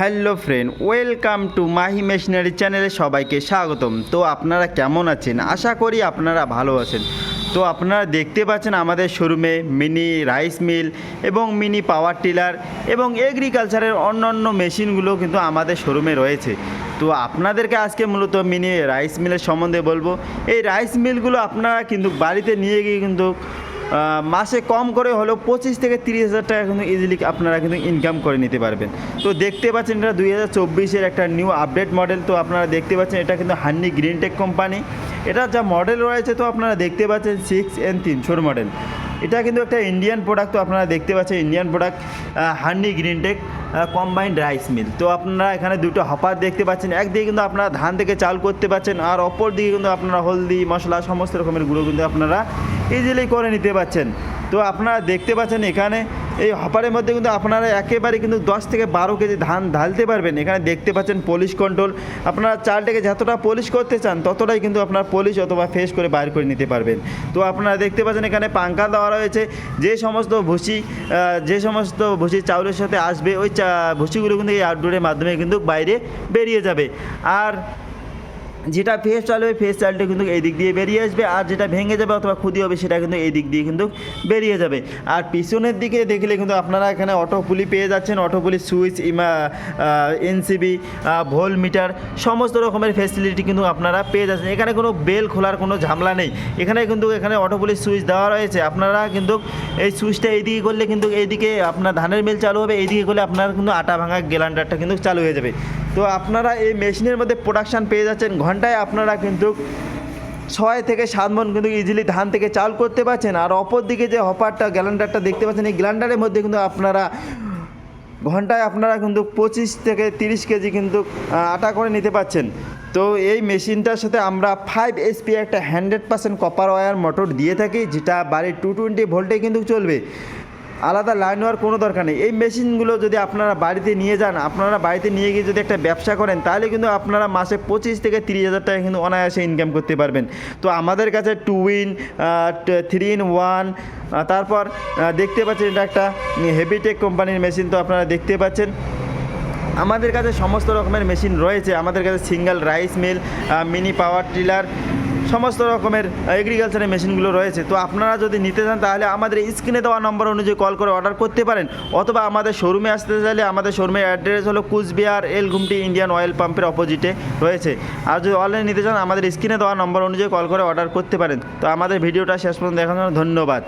Hello friend, welcome to Mahi machinery চ্যানেলে সবাইকে স্বাগতম। তো আপনারা কেমন আছেন? আশা করি আপনারা ভালো আছেন। তো আপনারা দেখতে পাচ্ছেন আমাদের শোরুমে মিনি রাইস মিল এবং মিনি পাওয়ার টিলার এবং এগ্রিকালচারের অন্যান্য মেশিনগুলো কিন্তু আমাদের শোরুমে রয়েছে। তো আপনাদেরকে আজকে মূলত মিনি রাইস মিলের সম্বন্ধে বলব। এই রাইস মিলগুলো আপনারা কিন্তু বাড়িতে নিয়ে গিয়ে কিন্তু মাসে কম করে হলেও পঁচিশ থেকে তিরিশ হাজার টাকা কিন্তু ইজিলি আপনারা কিন্তু ইনকাম করে নিতে পারবেন। তো দেখতে পাচ্ছেন এটা দুই হাজার চব্বিশের একটা নিউ আপডেট মডেল তো আপনারা দেখতে পাচ্ছেন এটা কিন্তু হান্নি গ্রিনটেক কোম্পানি এটা যা মডেল রয়েছে, তো আপনারা দেখতে পাচ্ছেন সিক্স এন তিনশোর মডেল এটা কিন্তু একটা ইন্ডিয়ান প্রোডাক্ট তো আপনারা দেখতে পাচ্ছেন Indian product handy green tech combined rice mill তো আপনারা এখানে দুটো হপার দেখতে পাচ্ছেন। একদিকে কিন্তু আপনারা ধান থেকে চাল করতে পারছেন আর অপর দিকে কিন্তু আপনারা হলদি, মশলা, সমস্ত রকমের গুঁড়ো কিন্তু আপনারা ইজিলি করে নিতে পারছেন তো আপনারা দেখতে পাচ্ছেন এখানে এই হপারের মধ্যে কিন্তু আপনারা একেবারে কিন্তু দশ থেকে বারো কেজি ধান ঢালতে পারবেন। এখানে দেখতে পাচ্ছেন পলিশ কন্ট্রোল আপনারা চালটাকে যতটা পলিশ করতে চান, ততটাই কিন্তু আপনার পলিশ অথবা ফেস করে বাইর করে নিতে পারবেন। তো আপনারা দেখতে পাচ্ছেন এখানে পাঙ্খা দেওয়া রয়েছে। যে সমস্ত ভুসি যে সমস্ত ভুসি চাউলের সাথে আসবে, ওই ভুসিগুলো কিন্তু এই আউটডোরের মাধ্যমে কিন্তু বাইরে বেরিয়ে যাবে। আর যেটা ফেস চাল হবে ফেস চালটা কিন্তু এই দিক দিয়ে বেরিয়ে আসবে, আর যেটা ভেঙে যাবে অথবা ক্ষতি হবে, সেটা কিন্তু এই দিক দিয়ে কিন্তু বেরিয়ে যাবে। আর পিছনের দিকে দেখলে কিন্তু আপনারা এখানে অটো পুলি পেয়ে যাচ্ছেন অটো পুলি সুইচ ইমা এনসিবি ভোল মিটার সমস্ত রকমের ফেসিলিটি কিন্তু আপনারা পেয়ে যাচ্ছেন। এখানে কোনো বেল খোলার কোনো ঝামেলা নেই। এখানে কিন্তু এখানে অটো পুলি সুইচ দেওয়া রয়েছে। আপনারা কিন্তু এই সুইচটা এইদিকে করলে কিন্তু এইদিকে আপনার ধানের মিল চালু হবে, এইদিকে করলে আপনার কিন্তু আটা ভাঙা গ্যালান্ডারটা কিন্তু চালু হয়ে যাবে। তো আপনারা এই মেশিনের মধ্যে প্রোডাকশান পেয়ে যাচ্ছেন। ঘন্টায় আপনারা কিন্তু ছয় থেকে সাত মন কিন্তু ইজিলি ধান থেকে চাল করতে পারছেন। আর অপর দিকে যে হপারটা গ্যালান্ডারটা দেখতে পাচ্ছেন, এই গ্যালান্ডারের মধ্যে কিন্তু আপনারা ঘন্টায় আপনারা কিন্তু পঁচিশ থেকে তিরিশ কেজি কিন্তু আটা করে নিতে পারছেন। তো এই মেশিনটার সাথে আমরা ফাইভ এসপি একটা hundred percent copper wire motor দিয়ে থাকি, যেটা বাড়ির টু টোয়েন্টি ভোল্টে কিন্তু চলবে। আলাদা লাইন হওয়ার কোনো দরকার নেই। এই মেশিনগুলো যদি আপনারা বাড়িতে নিয়ে যান, আপনারা বাড়িতে নিয়ে গিয়ে যদি একটা ব্যবসা করেন, তাহলে কিন্তু আপনারা মাসে পঁচিশ থেকে তিরিশ হাজার টাকা কিন্তু অনায়াসে ইনকাম করতে পারবেন। তো আমাদের কাছে two in three in one তারপর দেখতে পাচ্ছেন এটা একটা হেভিটেক কোম্পানির মেশিন তো আপনারা দেখতে পাচ্ছেন। আমাদের কাছে সমস্ত রকমের মেশিন রয়েছে। আমাদের কাছে single rice mill mini power tiller সমস্ত রকমের এগ্রিকালচারের মেশিনগুলো রয়েছে। তো আপনারা যদি নিতে চান, তাহলে আমাদের স্ক্রিনে দেওয়া নম্বর অনুযায়ী কল করে অর্ডার করতে পারেন। অথবা আমাদের শোরুমে আসতে চাইলে আমাদের শোরুমের অ্যাড্রেস হলো কুচবিহার এল ঘুমটি ইন্ডিয়ান অয়েল পাম্পের অপোজিটে রয়েছে। আর যদি অনলাইন নিতে চান, আমাদের স্ক্রিনে দেওয়া নম্বর অনুযায়ী কল করে অর্ডার করতে পারেন। তো আমাদের ভিডিওটা শেষ পর্যন্ত দেখানোর জন্য ধন্যবাদ।